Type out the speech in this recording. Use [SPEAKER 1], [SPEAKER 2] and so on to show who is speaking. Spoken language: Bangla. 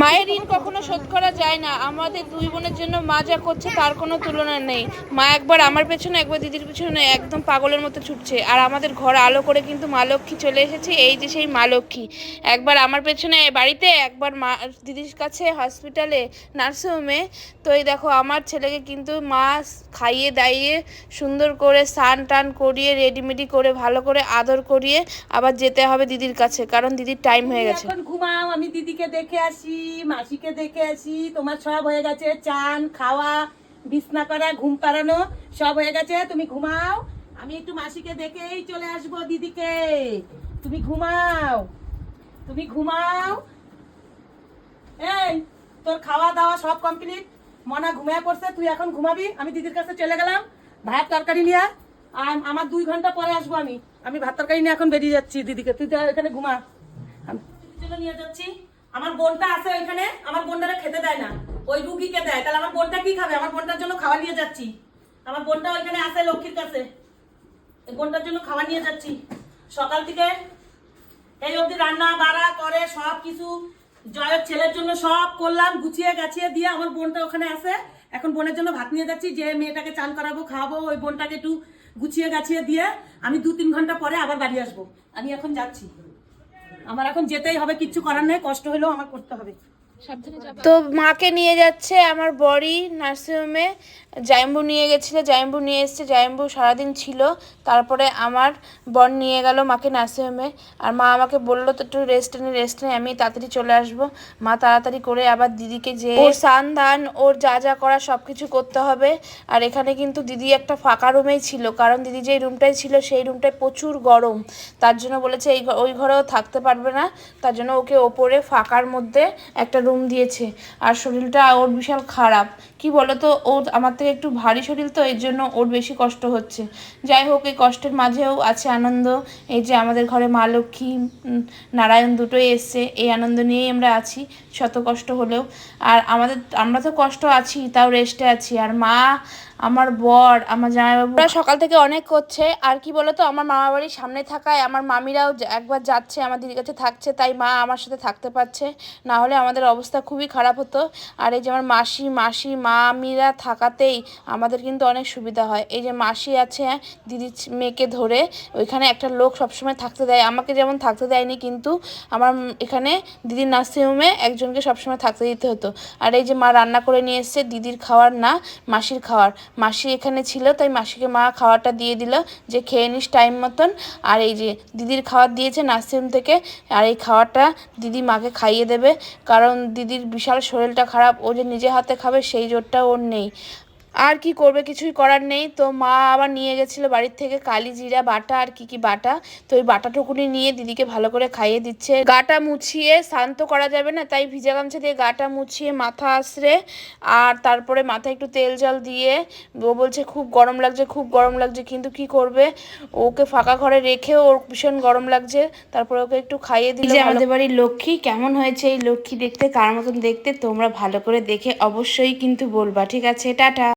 [SPEAKER 1] মায়ের ঋণ কখনো শোধ করা যায় না। আমাদের দুই বোনের জন্য মা যা করছে তার কোনো তুলনা নেই। মা একবার আমার পেছনে, একবার দিদির পেছনে একদম পাগলের মতো ছুটছে। আর আমাদের ঘর আলো করে কিন্তু মা লক্ষ্মী চলে এসেছে, এই যে সেই মা লক্ষ্মী। একবার আমার পেছনে বাড়িতে, একবার মা দিদির কাছে হসপিটালে নার্সিংহোমে তো এই দেখো, আমার ছেলেকে কিন্তু মা খাইয়ে দাইয়ে সুন্দর করে স্নান টান করিয়ে রেডিমেডি করে, ভালো করে আদর করিয়ে আবার যেতে হবে দিদির কাছে। কারণ দিদির টাইম হয়ে গেছে।
[SPEAKER 2] ঘুমাও, আমি দিদিকে দেখে আসি। মাসিকে দেখে আসি তোমার সব হয়ে গেছে, চান, খাওয়া, বিছনা করা, ঘুম পাড়ানো, সব হয়ে গেছে, তুমি ঘুমাও। আমি একটু মাসিকে দেখেই চলে আসব দিদিকে। তুমি ঘুমাও তুমি ঘুমাও। এই, তোর খাওয়া দাওয়া সব কমপ্লিট মনা ঘুমিয়ে পড়ছে, তুই এখন ঘুমাবি? আমি দিদির কাছে চলে গেলাম, ভাত তরকারি নিয়ে আর আমার দুই ঘণ্টা পরে আসব আমি। আমি ভাত তরকারি নিয়ে এখন বেরিয়ে যাচ্ছি দিদিকে। তুই এখানে ঘুমা। আমি জন্য নিয়ে যাচ্ছি। আমার বোনটা আছে ওইখানে, আমার বোনটারে খেতে দেয় না। ওই রুগীকে দেয়। তাহলে আমার বোনটা কি খাবে? আমার বোনটার জন্য খাওয়া নিয়ে যাচ্ছি। আমার বোনটা ওইখানে আছে লক্ষ্মীর কাছে। এই বোনটার জন্য খাওয়া নিয়ে যাচ্ছি। সকাল থেকে এই অবধি রান্না, বাড়া, করে সব কিছু, জয়ের ছেলের জন্য সব করলাম, গুছিয়ে গাছিয়ে দিয়ে আমার বোনটা ওখানে আছে। এখন বোনের জন্য ভাত নিয়ে যাচ্ছি। যে মেয়েটাকে চান করাবো, খাওয়াবো, ওই বোনটাকে একটু গুছিয়ে গাছিয়ে দিয়ে আমি দু তিন ঘণ্টা পরে আবার বাড়ি আসব। আমি এখন যাচ্ছি। আমার এখন যেতেই হবে কিচ্ছু করার নেই কষ্ট হলেও আমার করতে হবে।
[SPEAKER 1] তো মাকে নিয়ে যাচ্ছে আমার বড়ি নার্সিংহোমে জাইম্বু নিয়ে গেছিল জাইম্বু নিয়ে এসছে। জাইম্বু সারাদিন ছিল। তারপরে আমার বর নিয়ে গেল মাকে নার্সিংহোমে আর মা আমাকে বলল তো একটু রেস্ট নে রেস্ট নে আমি তাড়াতাড়ি চলে আসব। মা তাড়াতাড়ি করে আবার দিদিকে যে ওর সান ধান ওর যা যা করা সব কিছু করতে হবে। আর এখানে কিন্তু দিদি একটা ফাঁকা রুমেই ছিল। কারণ দিদি যেই রুমটাই ছিল সেই রুমটায় প্রচুর গরম। তার জন্য বলেছে এই ঘ- ওই ঘরেও থাকতে পারবে না। তার জন্য ওকে ওপরে ফাঁকার মধ্যে একটা রুম দিয়েছে আর শরীরটা ওর বিশাল খারাপ। কি বলো তো ও আমার থেকে একটু ভারী শরীর তো, এর জন্য ওর বেশি কষ্ট হচ্ছে। যাই হোক, এই কষ্টের মাঝেও আছে আনন্দ। এই যে আমাদের ঘরে মা লক্ষ্মী নারায়ণ দুটোই এসছে। এই আনন্দ নিয়েই আমরা আছি, শত কষ্ট হলেও। আর আমাদের, আমরা তো কষ্ট আছি, তাও রেস্টে আছি। আর মা আমার বর, আমার জামাইবাবুরা সকাল থেকে অনেক করছে, আর কি বলতো, আমার মামা বাড়ির সামনে থাকায় আমার মামিরাও একবার যাচ্ছে, আমার দিদির কাছে থাকছে, তাই মা আমার সাথে থাকতে পারছে। না হলে আমাদের অবস্থা খুবই খারাপ হতো। আর এই যে আমার মাসি মাসি, মামিরা থাকাতেই আমাদের কিন্তু অনেক সুবিধা হয়। এই যে মাসি আছে দিদির মেয়েকে ধরে, ওইখানে একটা লোক সবসময় থাকতে দেয়। আমাকে যেমন থাকতে দেয়নি, কিন্তু আমার এখানে দিদির নার্সিংহোমে একজনকে সবসময় থাকতে দিতে হতো। আর এই যে মা রান্না করে নিয়ে এসছে, দিদির খাওয়ার না, মাসির খাওয়ার। মাসি এখানে ছিল, তাই মাসিকে মা খাওয়াটা দিয়ে দিল, যে খেয়ে নিস টাইম মতন। আর এই যে দিদির খাবার দিয়েছে নার্সিংহোম থেকে, আর এই খাওয়াটা দিদি মাকে খাইয়ে দেবে। কারণ দিদির বিশাল শরীরটা খারাপ, ও যে নিজে হাতে খাবে সেই জোরটা ওর নেই। আর কি করবে? কিছুই করার নেই। তো মা আবার নিয়ে গেছিল বাড়ির থেকে কালি জিরা বাটা আর কি কি বাটা। তো ওই বাটাটুকুনি নিয়ে দিদিকে ভালো করে খাইয়ে দিচ্ছে। গাটা মুছিয়ে শান্ত করা যাবে না তাই ভিজা গামছা দিয়ে গাটা মুছিয়ে মাথা আশ্রে আর তারপরে মাথায় একটু তেল জল দিয়ে ও বলছে খুব গরম লাগছে খুব গরম লাগছে কিন্তু কি করবে? ওকে ফাঁকা ঘরে রেখে ওর ভীষণ গরম লাগছে। তারপরে ওকে একটু খাইয়ে দিলে আমাদের বাড়ির লক্ষ্মী কেমন হয়েছে এই লক্ষ্মী দেখতে? কার মতন দেখতে? তোমরা ভালো করে দেখে অবশ্যই কিন্তু বলবা। ঠিক আছে টাটা।